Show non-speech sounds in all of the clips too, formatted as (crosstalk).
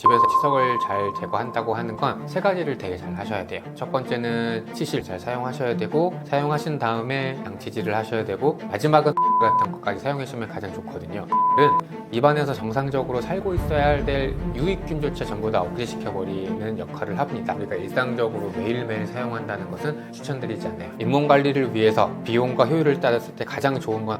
집에서 치석을 잘 제거한다고 하는 건 세 가지를 되게 잘 하셔야 돼요. 첫 번째는 치실 잘 사용하셔야 되고 사용하신 다음에 양치질을 하셔야 되고 마지막은 (laughs) 같은 것까지 사용하시면 가장 좋거든요. 는 입안에서 정상적으로 살고 있어야 될 유익균조차 전부 다 억제시켜 버리는 역할을 합니다. 우리가 일상적으로 매일매일 사용한다는 것은 추천드리지 않아요. 잇몸 관리를 위해서 비용과 효율을 따졌을 때 가장 좋은 건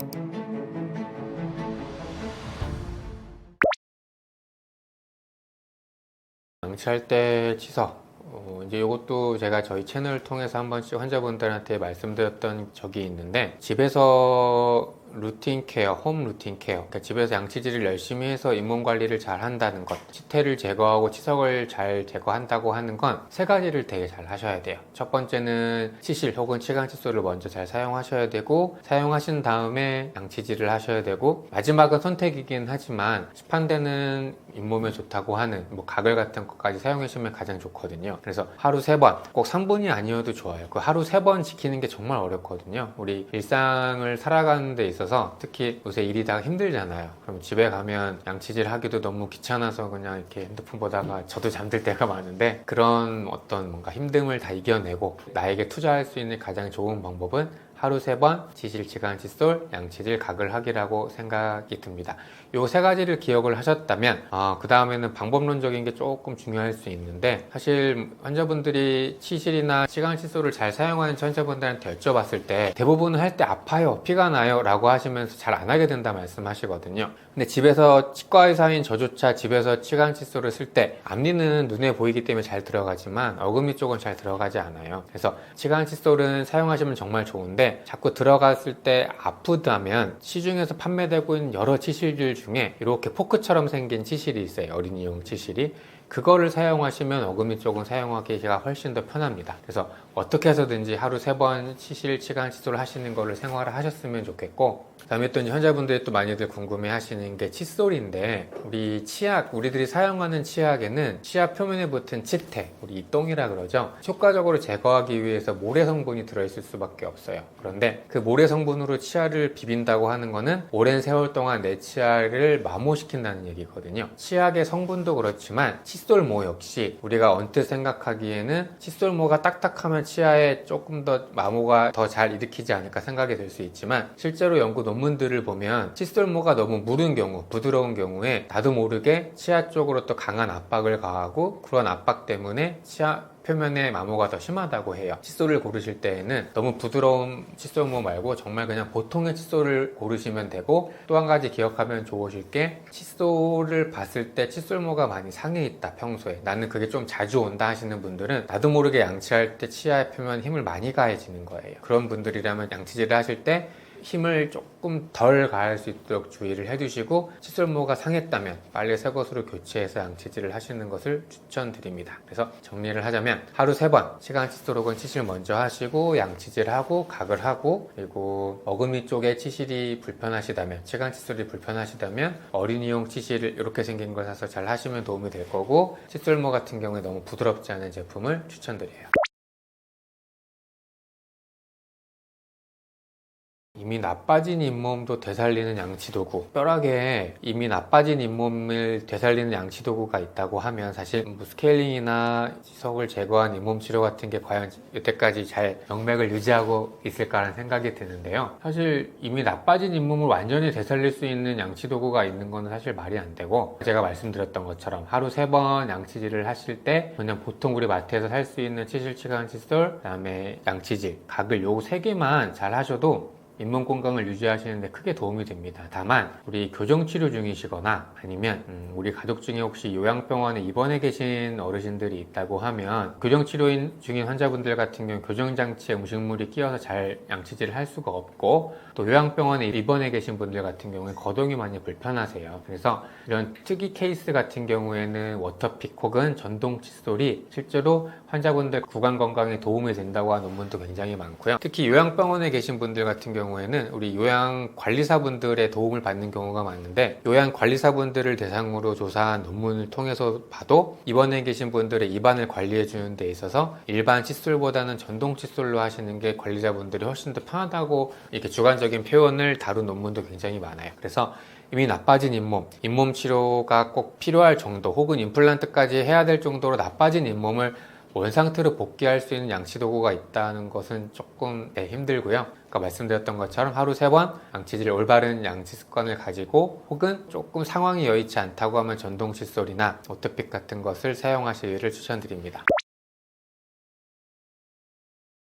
양치할 때 치석. 어, 이제 이것도 제가 저희 채널을 통해서 한 번씩 환자분들한테 말씀드렸던 적이 있는데 집에서 루틴 케어, 홈 루틴 케어. 그러니까 집에서 양치질을 열심히 해서 잇몸 관리를 잘 한다는 것. 치태를 제거하고 치석을 잘 제거한다고 하는 건 세 가지를 되게 잘 하셔야 돼요. 첫 번째는 치실 혹은 치강 칫솔을 먼저 잘 사용하셔야 되고 사용하신 다음에 양치질을 하셔야 되고 마지막은 선택이긴 하지만 시판되는 잇몸에 좋다고 하는 뭐 가글 같은 것까지 사용하시면 가장 좋거든요. 그래서 하루 세 번, 꼭 3분이 아니어도 좋아요. 그 하루 세 번 지키는 게 정말 어렵거든요. 우리 일상을 살아가는 데 있어서 특히 요새 일이 다 힘들잖아요. 그럼 집에 가면 양치질 하기도 너무 귀찮아서 그냥 이렇게 핸드폰 보다가 저도 잠들 때가 많은데 그런 어떤 뭔가 힘듦을 다 이겨내고 나에게 투자할 수 있는 가장 좋은 방법은 하루 세 번 지실, 치간, 칫솔, 양치질, 가글 하기라고 생각이 듭니다. 요 세 가지를 기억을 하셨다면 그 다음에는 방법론적인 게 조금 중요할 수 있는데 사실 환자분들이 치실이나 치간 칫솔을 잘 사용하는 환자분들한테 여쭤봤을 때 대부분은 할때 아파요, 피가 나요 라고 하시면서 잘 안 하게 된다 말씀하시거든요. 근데 집에서 치과 의사인 저조차 집에서 치간 칫솔을 쓸 때 앞니는 눈에 보이기 때문에 잘 들어가지만 어금니 쪽은 잘 들어가지 않아요. 그래서 치간 칫솔은 사용하시면 정말 좋은데 자꾸 들어갔을 때 아프다면 시중에서 판매되고 있는 여러 치실들 중에 이렇게 포크처럼 생긴 치실이 있어요. 어린이용 치실이. 그거를 사용하시면 어금니 쪽은 사용하기가 훨씬 더 편합니다. 그래서 어떻게 해서든지 하루 세 번 치실 치간 칫솔 하시는 거를 생활을 하셨으면 좋겠고 그 다음에 또 환자분들이 또 많이들 궁금해 하시는 게 칫솔인데 우리 치약 우리들이 사용하는 치약에는 치약 표면에 붙은 치태 우리 이똥이라 그러죠? 효과적으로 제거하기 위해서 모래 성분이 들어있을 수밖에 없어요. 그런데 그 모래 성분으로 치아를 비빈다고 하는 거는 오랜 세월 동안 내 치아를 마모시킨다는 얘기거든요. 치약의 성분도 그렇지만 칫솔모 역시 우리가 언뜻 생각하기에는 칫솔모가 딱딱하면 치아에 조금 더 마모가 더 잘 일으키지 않을까 생각이 될수 있지만 실제로 연구 논문 들을 보면 칫솔모가 너무 무른 경우 부드러운 경우에 나도 모르게 치아 쪽으로 또 강한 압박을 가하고 그런 압박 때문에 치아 표면에 마모가 더 심하다고 해요. 칫솔을 고르실 때에는 너무 부드러운 칫솔모 말고 정말 그냥 보통의 칫솔을 고르시면 되고 또 한 가지 기억하면 좋으실 게 칫솔을 봤을 때 칫솔모가 많이 상해 있다 평소에 나는 그게 좀 자주 온다 하시는 분들은 나도 모르게 양치할 때 치아의 표면 힘을 많이 가해지는 거예요. 그런 분들이라면 양치질을 하실 때 힘을 조금 덜 가할 수 있도록 주의를 해주시고 칫솔모가 상했다면 빨리 새 것으로 교체해서 양치질을 하시는 것을 추천드립니다. 그래서 정리를 하자면 하루 세 번 시간 칫솔 혹은 치실 먼저 하시고 양치질하고 각을 하고 그리고 어금니 쪽에 치실이 불편하시다면 치간 칫솔이 불편하시다면 어린이용 치실을 이렇게 생긴 걸 사서 잘 하시면 도움이 될 거고 칫솔모 같은 경우에 너무 부드럽지 않은 제품을 추천드려요. 이미 나빠진 잇몸도 되살리는 양치도구. 뼈락에 이미 나빠진 잇몸을 되살리는 양치도구가 있다고 하면 사실 뭐 스케일링이나 치석을 제거한 잇몸 치료 같은 게 과연 여태까지 잘 명맥을 유지하고 있을까라는 생각이 드는데요. 사실 이미 나빠진 잇몸을 완전히 되살릴 수 있는 양치도구가 있는 거는 사실 말이 안 되고 제가 말씀드렸던 것처럼 하루 세 번 양치질을 하실 때 그냥 보통 우리 마트에서 살 수 있는 치실 치간 칫솔 그 다음에 양치질 가글 요세 개만 잘 하셔도 잇몸 건강을 유지하시는데 크게 도움이 됩니다. 다만 우리 교정 치료 중이시거나 아니면 음, 우리 가족 중에 혹시 요양병원에 입원해 계신 어르신들이 있다고 하면 교정 치료인 중인 환자분들 같은 경우 교정 장치에 음식물이 끼어서 잘 양치질을 할 수가 없고 또 요양병원에 입원해 계신 분들 같은 경우에 거동이 많이 불편하세요. 그래서 이런 특이 케이스 같은 경우에는 워터픽 혹은 전동 칫솔이 실제로 환자분들 구강 건강에 도움이 된다고 하는 논문도 굉장히 많고요. 특히 요양병원에 계신 분들 같은 경우 경우에는 우리 요양 관리사분들의 도움을 받는 경우가 많은데 요양 관리사분들을 대상으로 조사한 논문을 통해서 봐도 입원해 계신 분들의 입안을 관리해 주는 데 있어서 일반 칫솔보다는 전동 칫솔로 하시는 게 관리자분들이 훨씬 더 편하다고 이렇게 주관적인 표현을 다룬 논문도 굉장히 많아요. 그래서 이미 나빠진 잇몸, 잇몸 치료가 꼭 필요할 정도 혹은 임플란트까지 해야 될 정도로 나빠진 잇몸을 원상태로 복귀할 수 있는 양치 도구가 있다는 것은 조금 네, 힘들고요. 아까 말씀드렸던 것처럼 하루 세 번 양치질 올바른 양치 습관을 가지고 혹은 조금 상황이 여의치 않다고 하면 전동 칫솔이나 오토픽 같은 것을 사용하시기를 추천드립니다.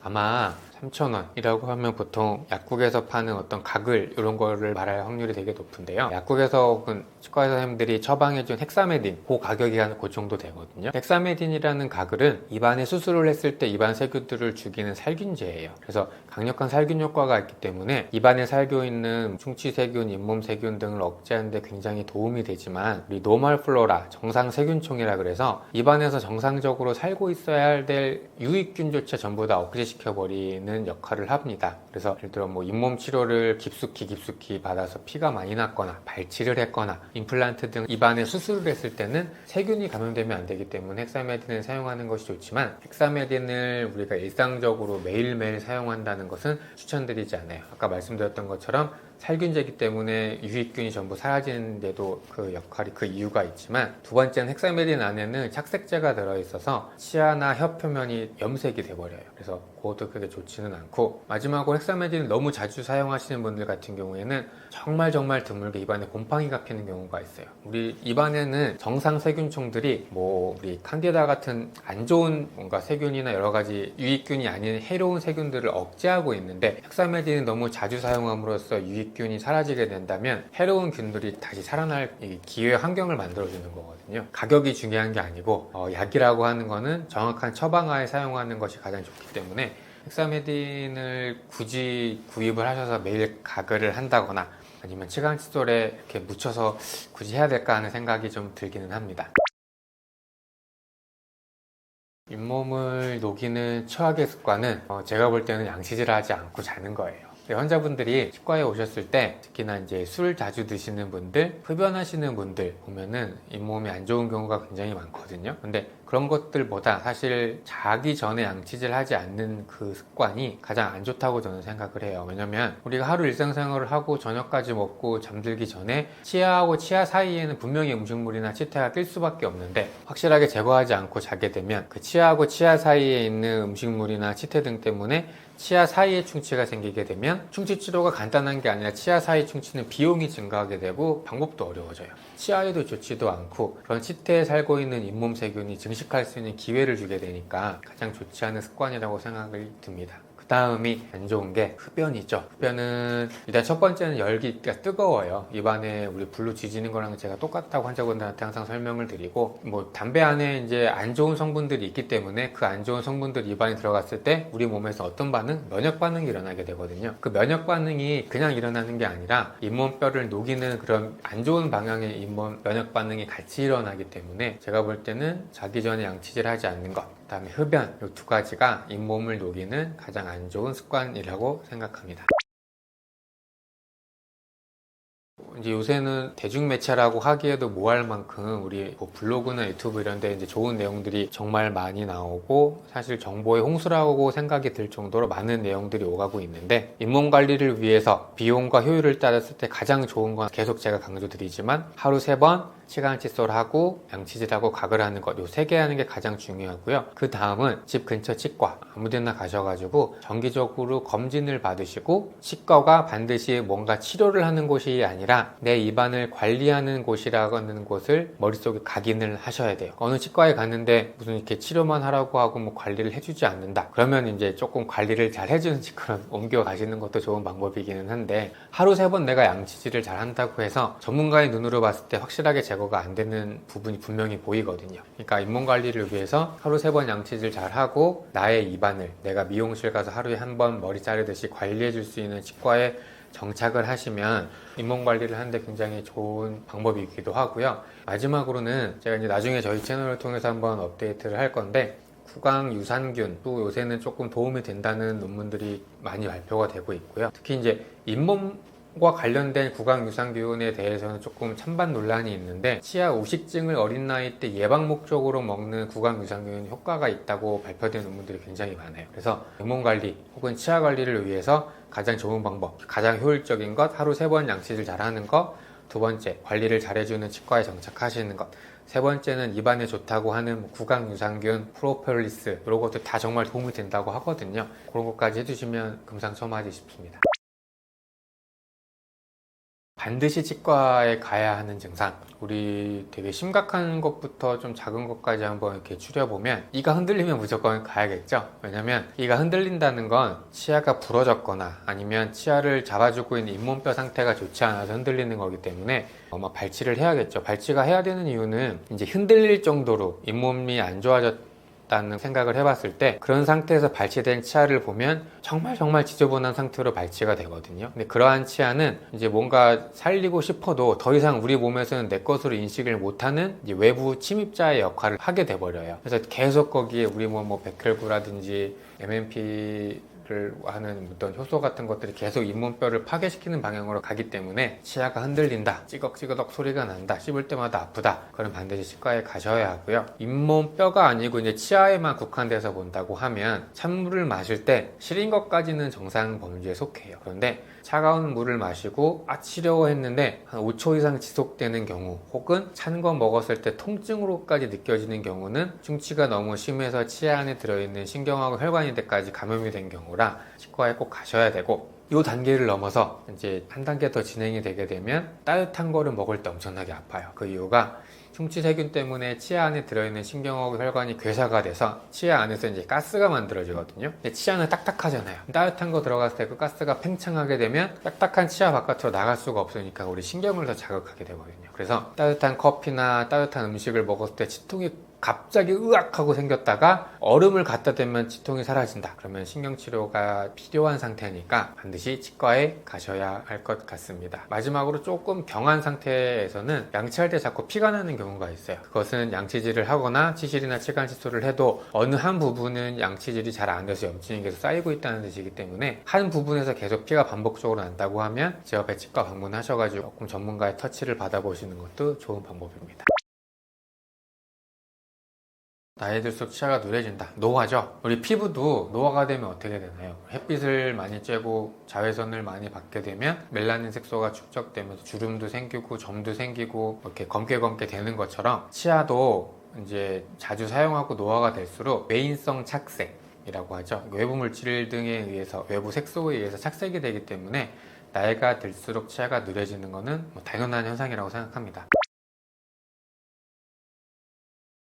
아마 3,000원이라고 하면 보통 약국에서 파는 어떤 가글 이런 거를 말할 확률이 되게 높은데요. 약국에서 혹은 치과 의사님들이 처방해준 헥사메딘 그 가격이 한그 정도 되거든요. 헥사메딘이라는 가글은 입안에 수술을 했을 때 입안 세균들을 죽이는 살균제예요. 그래서 강력한 살균 효과가 있기 때문에 입안에 살고 있는 충치 세균, 잇몸 세균 등을 억제하는 데 굉장히 도움이 되지만 우리 노멀 플로라, 정상 세균총이라 그래서 입안에서 정상적으로 살고 있어야 될 유익균조차 전부 다 억제시켜 버리는 역할을 합니다. 그래서 예를 들어 뭐 잇몸 치료를 깊숙이 깊숙이 받아서 피가 많이 났거나 발치를 했거나 임플란트 등 입안에 수술을 했을 때는 세균이 감염되면 안 되기 때문에 헥사메딘을 사용하는 것이 좋지만 헥사메딘을 우리가 일상적으로 매일매일 사용한다는 것은 추천드리지 않아요. 아까 말씀드렸던 것처럼 살균제이기 때문에 유익균이 전부 사라지는데도 그 역할이 그 이유가 있지만 두 번째는 헥사메딘 안에는 착색제가 들어있어서 치아나 혀 표면이 염색이 돼버려요. 그래서 그것도 그렇게 좋지는 않고 마지막으로 헥사메딘을 너무 자주 사용하시는 분들 같은 경우에는 정말 정말 드물게 입안에 곰팡이가 피는 경우가 있어요. 우리 입안에는 정상 세균총들이 뭐 우리 칸디다 같은 안 좋은 뭔가 세균이나 여러 가지 유익균이 아닌 해로운 세균들을 억제하고 있는데 헥사메딘을 너무 자주 사용함으로써 유익균이 사라지게 된다면 해로운 균들이 다시 살아날 이 기회 환경을 만들어주는 거거든요. 가격이 중요한 게 아니고 어, 약이라고 하는 거는 정확한 처방하에 사용하는 것이 가장 좋기 때문에 헥사메딘을 굳이 구입을 하셔서 매일 가글을 한다거나 아니면 치간 칫솔에 이렇게 묻혀서 굳이 해야 될까 하는 생각이 좀 들기는 합니다. 잇몸을 녹이는 최악의 습관은 어, 제가 볼 때는 양치질을 하지 않고 자는 거예요. 환자분들이 치과에 오셨을 때 특히나 이제 술 자주 드시는 분들, 흡연하시는 분들 보면은 잇몸이 안 좋은 경우가 굉장히 많거든요. 근데 그런 것들보다 사실 자기 전에 양치질 하지 않는 그 습관이 가장 안 좋다고 저는 생각을 해요. 왜냐면 우리가 하루 일상생활을 하고 저녁까지 먹고 잠들기 전에 치아하고 치아 사이에는 분명히 음식물이나 치태가 낄 수밖에 없는데 확실하게 제거하지 않고 자게 되면 그 치아하고 치아 사이에 있는 음식물이나 치태 등 때문에 치아 사이에 충치가 생기게 되면 충치 치료가 간단한 게 아니라 치아 사이 충치는 비용이 증가하게 되고 방법도 어려워져요. 치아에도 좋지도 않고 그런 치태에 살고 있는 잇몸 세균이 증식할 수 있는 기회를 주게 되니까 가장 좋지 않은 습관이라고 생각이 듭니다. 그 다음이 안 좋은 게 흡연이죠. 흡연은 일단 첫 번째는 열기가 뜨거워요. 입안에 우리 불로 지지는 거랑 제가 똑같다고 환자분들한테 항상 설명을 드리고 뭐 담배 안에 이제 안 좋은 성분들이 있기 때문에 그 안 좋은 성분들이 입안에 들어갔을 때 우리 몸에서 어떤 반응? 면역 반응이 일어나게 되거든요. 그 면역 반응이 그냥 일어나는 게 아니라 잇몸뼈를 녹이는 그런 안 좋은 방향의 잇몸 면역 반응이 같이 일어나기 때문에 제가 볼 때는 자기 전에 양치질 하지 않는 것 그다음에 흡연 이 두 가지가 잇몸을 녹이는 가장 안 좋은 습관이라고 생각합니다. 이제 요새는 대중매체라고 하기에도 뭐할 만큼 우리 뭐 블로그나 유튜브 이런 데 이제 좋은 내용들이 정말 많이 나오고 사실 정보의 홍수라고 생각이 들 정도로 많은 내용들이 오가고 있는데 잇몸 관리를 위해서 비용과 효율을 따졌을 때 가장 좋은 건 계속 제가 강조드리지만 하루 세번 치간 칫솔 하고 양치질하고 가글 하는 것 요 세 개 하는 게 가장 중요하고요. 그 다음은 집 근처 치과 아무데나 가셔가지고 정기적으로 검진을 받으시고 치과가 반드시 뭔가 치료를 하는 곳이 아니라 내 입안을 관리하는 곳이라는 곳을 머릿속에 각인을 하셔야 돼요. 어느 치과에 갔는데 무슨 이렇게 치료만 하라고 하고 뭐 관리를 해주지 않는다. 그러면 이제 조금 관리를 잘 해주는 치과로 (laughs) 옮겨 가시는 것도 좋은 방법이기는 한데 하루 세 번 내가 양치질을 잘 한다고 해서 전문가의 눈으로 봤을 때 확실하게 제 거가 안 되는 부분이 분명히 보이거든요. 그러니까 잇몸 관리를 위해서 하루 세 번 양치질 잘 하고 나의 입안을 내가 미용실 가서 하루에 한 번 머리 자르듯이 관리해 줄 수 있는 치과에 정착을 하시면 잇몸 관리를 하는데 굉장히 좋은 방법이기도 하고요. 마지막으로는 제가 이제 나중에 저희 채널을 통해서 한번 업데이트를 할 건데 구강 유산균 또 요새는 조금 도움이 된다는 논문들이 많이 발표가 되고 있고요. 특히 이제 잇몸 과 관련된 구강 유산균에 대해서는 조금 찬반 논란이 있는데 치아 우식증을 어린 나이 때 예방 목적으로 먹는 구강 유산균 효과가 있다고 발표된 논문들이 굉장히 많아요. 그래서 잇몸 관리 혹은 치아 관리를 위해서 가장 좋은 방법, 가장 효율적인 것 하루 세 번 양치질 잘하는 것 두 번째, 관리를 잘해주는 치과에 정착하시는 것. 세 번째는 입안에 좋다고 하는 뭐 구강 유산균, 프로폴리스 이런 것도 다 정말 도움이 된다고 하거든요. 그런 것까지 해주시면 금상첨화지 싶습니다. 반드시 치과에 가야 하는 증상. 우리 되게 심각한 것부터 좀 작은 것까지 한번 이렇게 추려보면 이가 흔들리면 무조건 가야겠죠. 왜냐면 이가 흔들린다는 건 치아가 부러졌거나 아니면 치아를 잡아주고 있는 잇몸뼈 상태가 좋지 않아서 흔들리는 거기 때문에 아마 발치를 해야겠죠. 발치가 해야 되는 이유는 이제 흔들릴 정도로 잇몸이 안 좋아졌 다는 생각을 해봤을 때 그런 상태에서 발치된 치아를 보면 정말 정말 지저분한 상태로 발치가 되거든요. 근데 그러한 치아는 이제 뭔가 살리고 싶어도 더 이상 우리 몸에서는 내 것으로 인식을 못하는 외부 침입자의 역할을 하게 돼버려요. 그래서 계속 거기에 우리 몸뭐 백혈구라든지 MMP 를 하는 어떤 효소 같은 것들이 계속 잇몸뼈를 파괴시키는 방향으로 가기 때문에 치아가 흔들린다, 찌걱찌걱 소리가 난다, 씹을 때마다 아프다. 그럼 반드시 치과에 가셔야 하고요. 잇몸뼈가 아니고 이제 치아에만 국한돼서 본다고 하면 찬물을 마실 때 시린 것까지는 정상 범주에 속해요. 그런데 차가운 물을 마시고 아치려워했는데 한 5초 이상 지속되는 경우 혹은 찬 거 먹었을 때 통증으로까지 느껴지는 경우는 충치가 너무 심해서 치아 안에 들어있는 신경하고 혈관인데까지 감염이 된 경우 라 치과에 꼭 가셔야 되고 이 단계를 넘어서 이제 한 단계 더 진행이 되게 되면 따뜻한 거를 먹을 때 엄청나게 아파요. 그 이유가 충치 세균 때문에 치아 안에 들어있는 신경하고 혈관이 괴사가 돼서 치아 안에서 이제 가스가 만들어지거든요. 근데 치아는 딱딱하잖아요. 따뜻한 거 들어갔을 때 그 가스가 팽창하게 되면 딱딱한 치아 바깥으로 나갈 수가 없으니까 우리 신경을 더 자극하게 되거든요. 그래서 따뜻한 커피나 따뜻한 음식을 먹었을 때 치통이 갑자기 으악하고 생겼다가 얼음을 갖다 대면 치통이 사라진다. 그러면 신경치료가 필요한 상태니까 반드시 치과에 가셔야 할 것 같습니다. 마지막으로 조금 경한 상태에서는 양치할 때 자꾸 피가 나는 경우가 있어요. 그것은 양치질을 하거나 치실이나 치간 치소를 해도 어느 한 부분은 양치질이 잘 안 돼서 염증이 계속 쌓이고 있다는 뜻이기 때문에 한 부분에서 계속 피가 반복적으로 난다고 하면 제 옆에 치과 방문하셔가지고 조금 전문가의 터치를 받아보시는 것도 좋은 방법입니다. 나이 들수록 치아가 누래진다. 노화죠. 우리 피부도 노화가 되면 어떻게 되나요? 햇빛을 많이 쬐고 자외선을 많이 받게 되면 멜라닌 색소가 축적되면서 주름도 생기고 점도 생기고 이렇게 검게 검게 되는 것처럼 치아도 이제 자주 사용하고 노화가 될수록 메인성 착색이라고 하죠. 외부 물질 등에 의해서 외부 색소에 의해서 착색이 되기 때문에 나이가 들수록 치아가 누래지는 것은 뭐 당연한 현상이라고 생각합니다.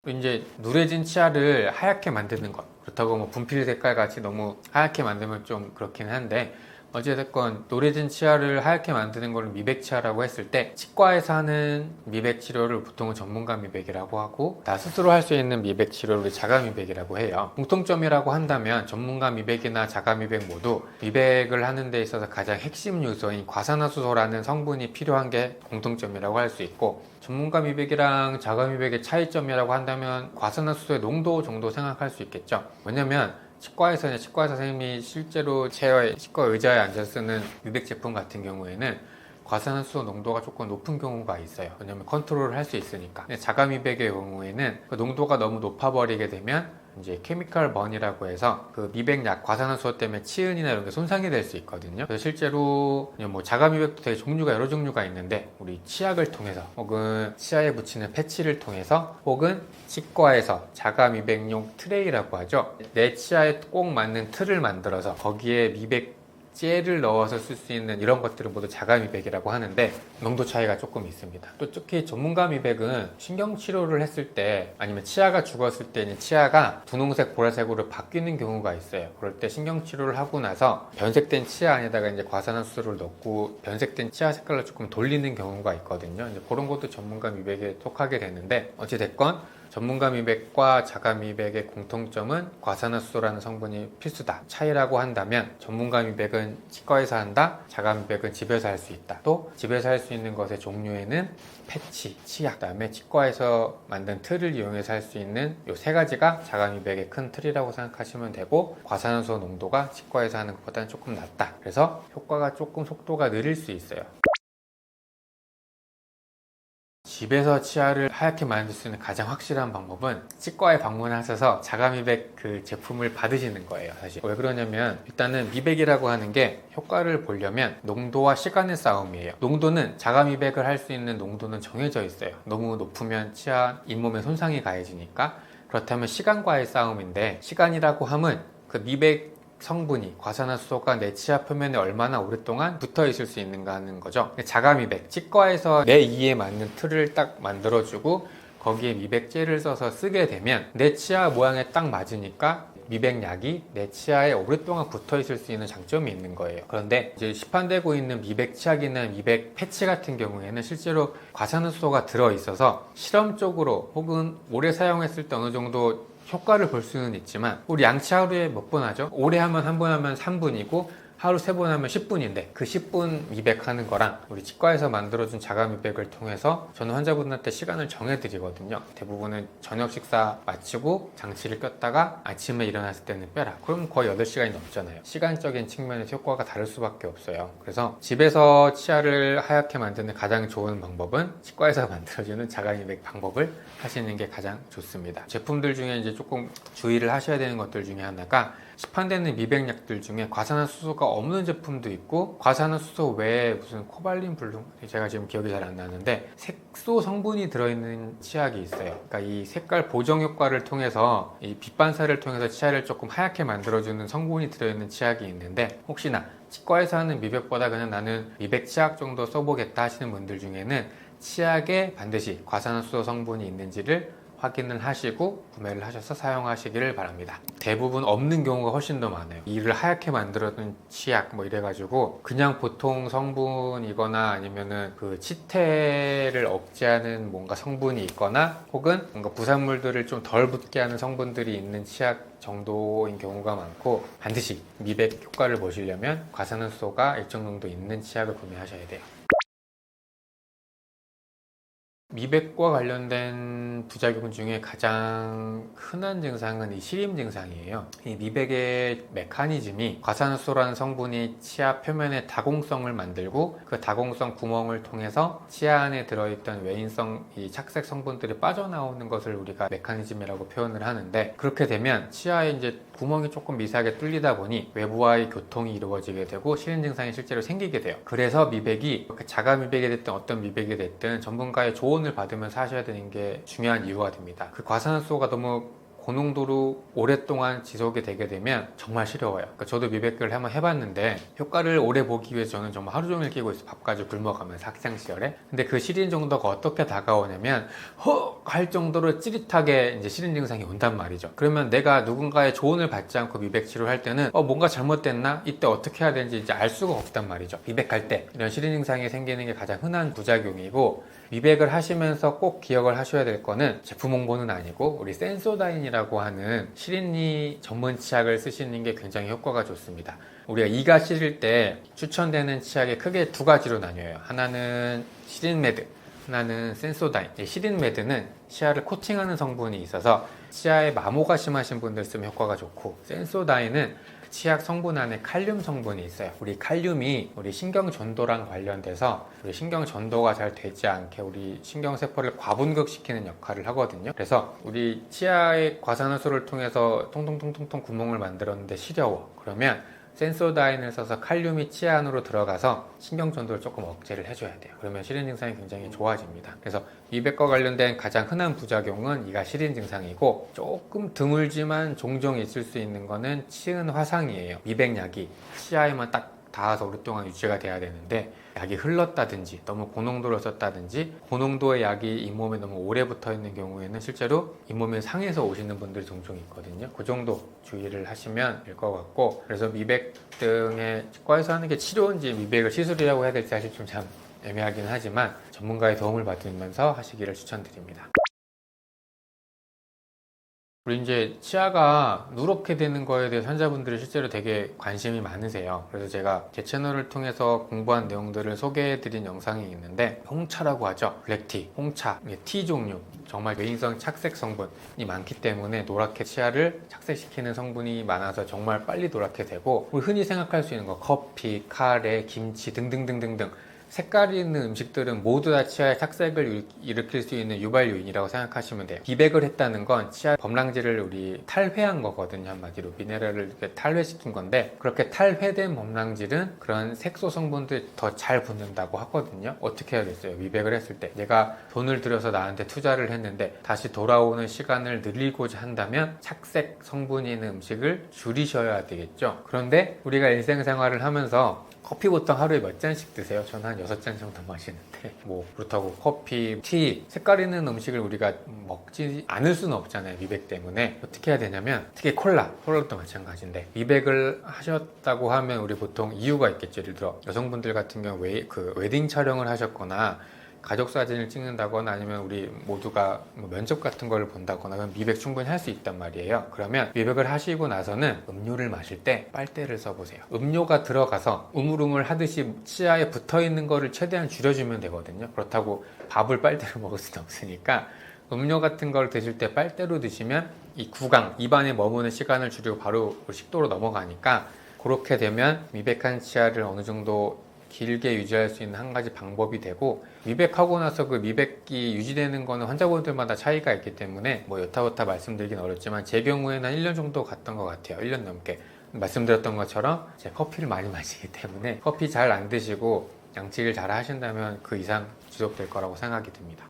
이제 누래진 치아를 하얗게 만드는 것. 그렇다고 뭐 분필 색깔 같이 너무 하얗게 만들면 좀 그렇긴 한데 어찌됐건 노래진 치아를 하얗게 만드는 걸 미백 치아라고 했을 때 치과에서 하는 미백 치료를 보통은 전문가 미백이라고 하고 나 스스로 할 수 있는 미백 치료를 자가 미백이라고 해요. 공통점이라고 한다면 전문가 미백이나 자가 미백 모두 미백을 하는 데 있어서 가장 핵심 요소인 과산화수소라는 성분이 필요한 게 공통점이라고 할 수 있고 전문가 미백이랑 자가 미백의 차이점이라고 한다면 과산화수소의 농도 정도 생각할 수 있겠죠. 왜냐면 치과에서는 치과 선생님이 실제로 체어에 치과 의자에 앉아 쓰는 미백 제품 같은 경우에는 과산화수소 농도가 조금 높은 경우가 있어요. 왜냐면 컨트롤을 할 수 있으니까. 근데 자가 미백의 경우에는 그 농도가 너무 높아 버리게 되면 이제 케미컬 번이라고 해서 그 미백약 과산화수소 때문에 치은이나 이런 게 손상이 될 수 있거든요. 그래서 실제로 뭐 자가 미백도 되게 종류가 여러 종류가 있는데 우리 치약을 통해서 혹은 치아에 붙이는 패치를 통해서 혹은 치과에서 자가 미백용 트레이라고 하죠. 내 치아에 꼭 맞는 틀을 만들어서 거기에 미백 젤을 넣어서 쓸 수 있는 이런 것들은 모두 자가 미백이라고 하는데 농도 차이가 조금 있습니다. 또 특히 전문가 미백은 신경 치료를 했을 때 아니면 치아가 죽었을 때는 치아가 분홍색, 보라색으로 바뀌는 경우가 있어요. 그럴 때 신경 치료를 하고 나서 변색된 치아 안에다가 이제 과산화수소를 넣고 변색된 치아 색깔로 조금 돌리는 경우가 있거든요. 이제 그런 것도 전문가 미백에 속하게 되는데 어찌 됐건 전문가 미백과 자가 미백의 공통점은 과산화수소라는 성분이 필수다. 차이라고 한다면 전문가 미백은 치과에서 한다. 자가 미백은 집에서 할 수 있다. 또 집에서 할 수 있는 것의 종류에는 패치, 치약, 그다음에 치과에서 만든 틀을 이용해서 할 수 있는 이세 가지가 자가 미백의 큰 틀이라고 생각하시면 되고 과산화수소 농도가 치과에서 하는 것보다는 조금 낮다. 그래서 효과가 조금 속도가 느릴 수 있어요. 집에서 치아를 하얗게 만들 수 있는 가장 확실한 방법은 치과에 방문하셔서 자가 미백 그 제품을 받으시는 거예요 사실. 왜 그러냐면 일단은 미백이라고 하는 게 효과를 보려면 농도와 시간의 싸움이에요. 농도는 자가 미백을 할 수 있는 농도는 정해져 있어요. 너무 높으면 치아 잇몸에 손상이 가해지니까. 그렇다면 시간과의 싸움인데 시간이라고 함은 그 미백 성분이 과산화수소가 내 치아 표면에 얼마나 오랫동안 붙어 있을 수 있는가 하는 거죠. 자가 미백, 치과에서 내 이에 맞는 틀을 딱 만들어주고 거기에 미백제를 써서 쓰게 되면 내 치아 모양에 딱 맞으니까 미백약이 내 치아에 오랫동안 붙어 있을 수 있는 장점이 있는 거예요. 그런데 이제 시판되고 있는 미백 치약이나 미백 패치 같은 경우에는 실제로 과산화수소가 들어 있어서 실험적으로 혹은 오래 사용했을 때 어느 정도 효과를 볼 수는 있지만 우리 양치 하루에 몇 번 하죠? 오래 하면 한 번 하면 3분이고 하루 세 번 하면 10분인데 그 10분 미백하는 거랑 우리 치과에서 만들어준 자가 미백을 통해서 저는 환자분한테 시간을 정해드리거든요. 대부분은 저녁 식사 마치고 장치를 꼈다가 아침에 일어났을 때는 빼라. 그럼 거의 8시간이 넘잖아요. 시간적인 측면에서 효과가 다를 수밖에 없어요. 그래서 집에서 치아를 하얗게 만드는 가장 좋은 방법은 치과에서 (laughs) 만들어주는 자가 미백 방법을 하시는 게 가장 좋습니다. 제품들 중에 이제 조금 주의를 하셔야 되는 것들 중에 하나가 시판되는 미백약들 중에 과산화수소가 없는 제품도 있고 과산화수소 외에 무슨 코발린 블룸 제가 지금 기억이 잘 안 나는데 색소 성분이 들어있는 치약이 있어요. 그러니까 이 색깔 보정 효과를 통해서 이 빛 반사를 통해서 치아를 조금 하얗게 만들어주는 성분이 들어있는 치약이 있는데 혹시나 치과에서 하는 미백보다 그냥 나는 미백 치약 정도 써보겠다 하시는 분들 중에는 치약에 반드시 과산화수소 성분이 있는지를 확인을 하시고 구매를 하셔서 사용하시기를 바랍니다. 대부분 없는 경우가 훨씬 더 많아요. 이를 하얗게 만들어둔 치약 뭐 이래가지고 그냥 보통 성분이거나 아니면은 그 치태를 억제하는 뭔가 성분이 있거나 혹은 뭔가 부산물들을 좀 덜 붙게 하는 성분들이 있는 치약 정도인 경우가 많고 반드시 미백 효과를 보시려면 과산화수소가 일정 정도 있는 치약을 구매하셔야 돼요. 미백과 관련된 부작용 중에 가장 흔한 증상은 이 시림 증상이에요. 이 미백의 메커니즘이 과산화수소라는 성분이 치아 표면의 다공성을 만들고 그 다공성 구멍을 통해서 치아 안에 들어있던 외인성 이 착색 성분들이 빠져나오는 것을 우리가 메커니즘이라고 표현을 하는데 그렇게 되면 치아에 이제 구멍이 조금 미세하게 뚫리다 보니 외부와의 교통이 이루어지게 되고 시린 증상이 실제로 생기게 돼요. 그래서 미백이 그 자가 미백이 됐든 어떤 미백이 됐든 전문가의 조언 을 받으면서 하셔야 되는 게 중요한 이유가 됩니다. 그 과산화수소가 너무 고농도로 오랫동안 지속이 되게 되면 정말 시려워요. 그러니까 저도 미백을 한번 해봤는데 효과를 오래 보기 위해서 저는 정말 하루 종일 끼고 있어 밥까지 굶어가면서 학창 시절에. 근데 그 시린 정도가 어떻게 다가오냐면 허할 정도로 찌릿하게 이제 시린 증상이 온단 말이죠. 그러면 내가 누군가의 조언을 받지 않고 미백 치료를 할 때는 어 뭔가 잘못됐나 이때 어떻게 해야 되는지 이제 알 수가 없단 말이죠. 미백할 때 이런 시린 증상이 생기는 게 가장 흔한 부작용이고 미백을 하시면서 꼭 기억을 하셔야 될 거는 제품 홍보는 아니고 우리 센소다인이라고 하는 시린니 전문 치약을 쓰시는 게 굉장히 효과가 좋습니다. 우리가 이가 시릴 때 추천되는 치약이 크게 두 가지로 나뉘어요. 하나는 시린메드, 하나는 센소다인. 시린메드는 치아를 코팅하는 성분이 있어서 치아에 마모가 심하신 분들 쓰면 효과가 좋고 센소다인은 치약 성분 안에 칼륨 성분이 있어요. 우리 칼륨이 우리 신경 전도랑 관련돼서 우리 신경 전도가 잘 되지 않게 우리 신경 세포를 과분극시키는 역할을 하거든요. 그래서 우리 치아의 과산화수를 통해서 통통통통통 구멍을 만들었는데 시려워. 그러면 센소다인을 써서 칼륨이 치아 안으로 들어가서 신경 전도를 조금 억제를 해줘야 돼요. 그러면 시린 증상이 굉장히 좋아집니다. 그래서 미백과 관련된 가장 흔한 부작용은 이가 시린 증상이고 조금 드물지만 종종 있을 수 있는 거는 치은 화상이에요. 미백약이 치아에만 딱 닿아서 오랫동안 유지가 돼야 되는데 약이 흘렀다든지 너무 고농도를 썼다든지 고농도의 약이 잇몸에 너무 오래 붙어 있는 경우에는 실제로 잇몸에 상해서 오시는 분들이 종종 있거든요. 그 정도 주의를 하시면 될 것 같고 그래서 미백 등의 치과에서 하는 게 치료인지 미백을 시술이라고 해야 될지 사실 좀 참 애매하긴 하지만 전문가의 도움을 받으면서 하시기를 추천드립니다. 우리 이제 치아가 누렇게 되는 거에 대해서 환자분들이 실제로 되게 관심이 많으세요. 그래서 제가 제 채널을 통해서 공부한 내용들을 소개해드린 영상이 있는데 홍차라고 하죠. 블랙티, 홍차, 티 종류 정말 외인성 착색 성분이 많기 때문에 노랗게 치아를 착색시키는 성분이 많아서 정말 빨리 노랗게 되고 우리 흔히 생각할 수 있는 거 커피, 카레, 김치 등등등등등 색깔 있는 음식들은 모두 다 치아에 착색을 일- 일으킬 수 있는 유발 요인이라고 생각하시면 돼요. 비백을 했다는 건 치아 범랑질을 우리 탈회한 거거든요. 한마디로 미네랄을 이렇게 탈회시킨 건데 그렇게 탈회된 범랑질은 그런 색소 성분들이 더 잘 붙는다고 하거든요. 어떻게 해야겠어요? 미백을 했을 때 내가 돈을 들여서 나한테 투자를 했는데 다시 돌아오는 시간을 늘리고자 한다면 착색 성분이 있는 음식을 줄이셔야 되겠죠. 그런데 우리가 일생 생활을 하면서 커피 보통 하루에 몇 잔씩 드세요? 저는 한 여섯 잔 정도 (laughs) 마시는데. 뭐 그렇다고 커피, 티, 색깔 있는 음식을 우리가 먹지 않을 수는 없잖아요 미백 때문에. 어떻게 해야 되냐면 특히 콜라, 콜라도 마찬가지인데. 미백을 하셨다고 하면 우리 보통 이유가 있겠죠. 예를 들어 여성분들 같은 경우 웨, 그 웨딩 촬영을 하셨거나 가족 사진을 찍는다거나 아니면 우리 모두가 뭐 면접 같은 걸 본다거나 그럼 미백 충분히 할 수 있단 말이에요. 그러면 미백을 하시고 나서는 음료를 마실 때 빨대를 써보세요. 음료가 들어가서 우물우물 하듯이 치아에 붙어 있는 거를 최대한 줄여주면 되거든요. 그렇다고 밥을 빨대로 (laughs) 먹을 수는 없으니까 음료 같은 걸 드실 때 빨대로 드시면 이 구강, 입안에 머무는 시간을 줄이고 바로 식도로 넘어가니까 그렇게 되면 미백한 치아를 어느 정도 길게 유지할 수 있는 한 가지 방법이 되고 미백하고 나서 그 미백이 유지되는 거는 환자분들마다 차이가 있기 때문에 뭐 여타부타 말씀드리긴 어렵지만 제 경우에는 한 1년 정도 갔던 것 같아요. 1년 넘게. 말씀드렸던 것처럼 제가 커피를 많이 (laughs) 마시기 때문에 커피 잘 안 드시고 양치를 잘 하신다면 그 이상 지속될 거라고 생각이 듭니다.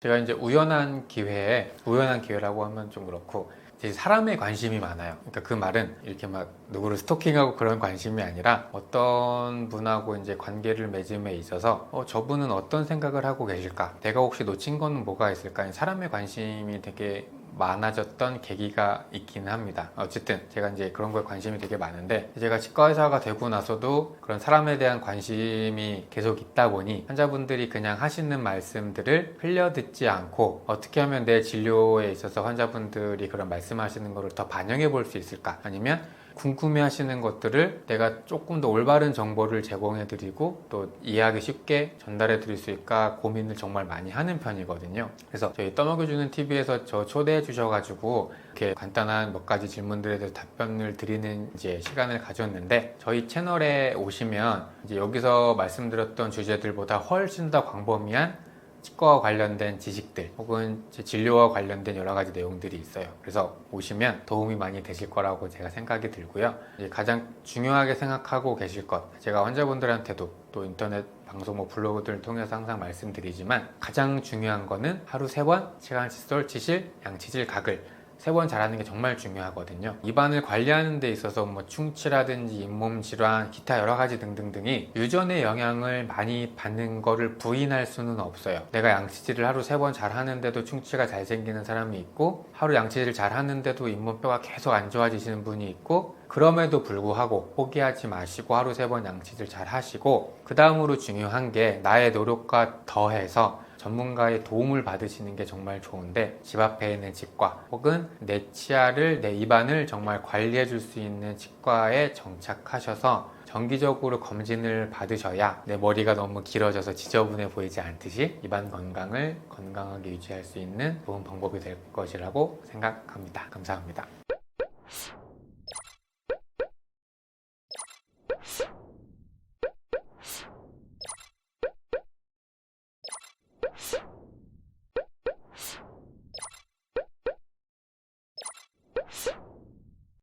제가 이제 우연한 기회에 우연한 기회라고 하면 좀 그렇고 사람에 관심이 많아요. 그러니까 그 말은 이렇게 막 누구를 스토킹하고 그런 관심이 아니라 어떤 분하고 이제 관계를 맺음에 있어서 어, 저분은 어떤 생각을 하고 계실까? 내가 혹시 놓친 거는 뭐가 있을까? 사람에 관심이 되게 많아졌던 계기가 있긴 합니다. 어쨌든 제가 이제 그런 거에 관심이 되게 많은데 제가 치과 의사가 되고 나서도 그런 사람에 대한 관심이 계속 있다 보니 환자분들이 그냥 하시는 말씀들을 흘려 듣지 않고 어떻게 하면 내 진료에 있어서 환자분들이 그런 말씀하시는 거를 더 반영해 볼 수 있을까? 아니면 궁금해 하시는 것들을 내가 조금 더 올바른 정보를 제공해 드리고 또 이해하기 쉽게 전달해 드릴 수 있을까 고민을 정말 많이 하는 편이거든요. 그래서 저희 떠먹여주는 TV에서 저 초대해 주셔가지고 이렇게 간단한 몇 가지 질문들에 대해서 답변을 드리는 이제 시간을 가졌는데 저희 채널에 오시면 이제 여기서 말씀드렸던 주제들보다 훨씬 더 광범위한 치과와 관련된 지식들 혹은 제 진료와 관련된 여러 가지 내용들이 있어요. 그래서 오시면 도움이 많이 되실 거라고 제가 생각이 들고요. 가장 중요하게 생각하고 계실 것, 제가 환자분들한테도 또 인터넷 방송 뭐 블로그들을 통해서 항상 말씀드리지만 가장 중요한 거는 하루 세 번 치간 칫솔, 치실, 양치질, 가글 세번 잘하는 게 정말 중요하거든요. 입안을 관리하는 데 있어서 뭐 충치라든지 잇몸 질환, 기타 여러 가지 등등등이 유전의 영향을 많이 받는 거를 부인할 수는 없어요. 내가 양치질을 하루 세 번 잘 하는데도 충치가 잘 생기는 사람이 있고 하루 양치질을 잘 하는데도 잇몸뼈가 계속 안 좋아지시는 분이 있고 그럼에도 불구하고 포기하지 마시고 하루 세 번 양치질 잘 하시고 그 다음으로 중요한 게 나의 노력과 더해서 전문가의 도움을 받으시는 게 정말 좋은데 집 앞에 있는 치과 혹은 내 치아를 내 입안을 정말 관리해 줄 수 있는 치과에 정착하셔서 정기적으로 검진을 받으셔야 내 머리가 너무 길어져서 지저분해 보이지 않듯이 입안 건강을 건강하게 유지할 수 있는 좋은 방법이 될 것이라고 생각합니다. 감사합니다.